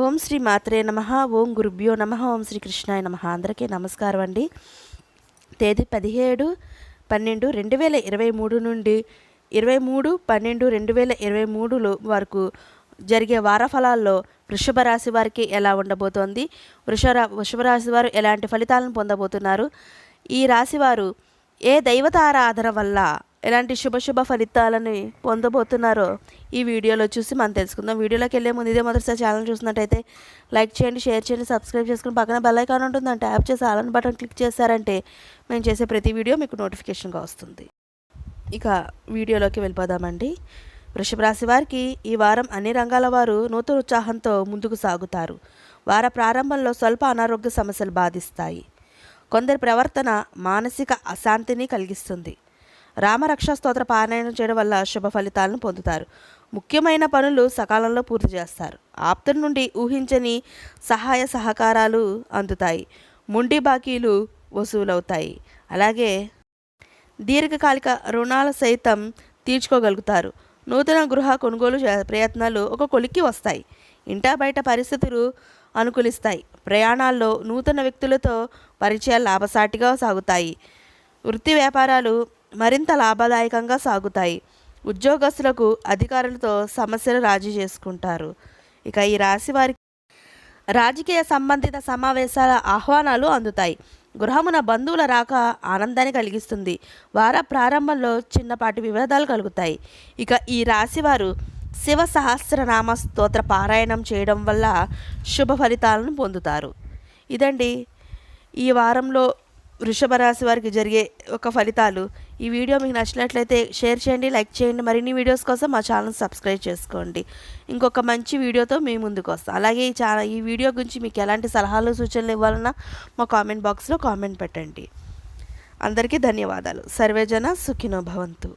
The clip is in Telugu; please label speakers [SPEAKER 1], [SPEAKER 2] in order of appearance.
[SPEAKER 1] ఓం శ్రీ మాత్రే నమ ఓం గురుభ్యో నమ ఓం శ్రీ కృష్ణాయ నమ. అందరికీ నమస్కారం అండి. తేదీ పదిహేడు పన్నెండు రెండు వేల ఇరవై మూడు నుండి ఇరవై మూడు పన్నెండు రెండు వేల ఇరవై మూడులో వరకు జరిగే వార ఫలాల్లో వృషభ రాశి వారికి ఎలా ఉండబోతోంది? వృషర వృషభ రాశి వారు ఎలాంటి ఫలితాలను పొందబోతున్నారు? ఈ రాశి వారు ఏ దైవతారాధన వల్ల ఎలాంటి శుభ శుభ ఫలితాలని పొందబోతున్నారో ఈ వీడియోలో చూసి మనం తెలుసుకుందాం. వీడియోలోకి వెళ్ళే ముందు ఇదే మొదటిసారి ఛానల్ చూసినట్టయితే లైక్ చేయండి షేర్ చేయండి సబ్స్క్రైబ్ చేసుకుని పక్కన బెల్ ఐకాన్ ఉంటుందంటే ట్యాప్ చేసి ఆలన్ బటన్ క్లిక్ చేశారంటే మేము చేసే ప్రతి వీడియో మీకు నోటిఫికేషన్గా వస్తుంది. ఇక వీడియోలోకి వెళ్ళిపోదామండి. వృషభ రాశి వారికి ఈ వారం అన్ని రంగాల వారు నూతన ఉత్సాహంతో ముందుకు సాగుతారు. వార ప్రారంభంలో స్వల్ప అనారోగ్య సమస్యలు బాధిస్తాయి. కొందరి ప్రవర్తన మానసిక అశాంతిని కలిగిస్తుంది. రామరక్షా స్తోత్ర పారాయణం చేయడం వల్ల శుభ ఫలితాలను పొందుతారు. ముఖ్యమైన పనులు సకాలంలో పూర్తి చేస్తారు. ఆప్తుల నుండి ఊహించని సహాయ సహకారాలు అందుతాయి. ముండి బాకీలు వసూలవుతాయి. అలాగే దీర్ఘకాలిక రుణాలు సైతం తీర్చుకోగలుగుతారు. నూతన గృహ కొనుగోలు చే- ప్రయత్నాలు ఒక కొలిక్కి వస్తాయి. ఇంటా బయట పరిస్థితులు అనుకూలిస్తాయి. ప్రయాణాల్లో నూతన వ్యక్తులతో పరిచయాలు లాభసాటిగా సాగుతాయి. వృత్తి వ్యాపారాలు మరింత లాభదాయకంగా సాగుతాయి. ఉద్యోగస్తులకు అధికారులతో సమస్యలు రాజీ చేసుకుంటారు. ఇక ఈ రాశి వారికి రాజకీయ సంబంధిత సమావేశాల ఆహ్వానాలు అందుతాయి. గృహమున బంధువుల రాక ఆనందాన్ని కలిగిస్తుంది. వార ప్రారంభంలో చిన్నపాటి వివాదాలు కలుగుతాయి. ఇక ఈ రాశివారు శివ సహస్రనామ స్తోత్ర పారాయణం చేయడం వల్ల శుభ ఫలితాలను పొందుతారు. ఇదండి ఈ వారంలో వృషభ రాశి వారికి జరిగే ఒక ఫలితాలు. ఈ వీడియో మీకు నచ్చినట్లయితే షేర్ చేయండి లైక్ చేయండి మరిన్ని వీడియోస్ కోసం మా ఛానల్ సబ్స్క్రైబ్ చేసుకోండి. ఇంకొక మంచి వీడియోతో మీ ముందుకు వస్తాం. అలాగే ఈ ఛానల్ ఈ వీడియో గురించి మీకు ఎలాంటి సలహాలు సూచనలు ఇవ్వాలన్నా మా కామెంట్ బాక్స్లో కామెంట్ పెట్టండి. అందరికీ ధన్యవాదాలు. సర్వేజన సుఖినో భవంతు.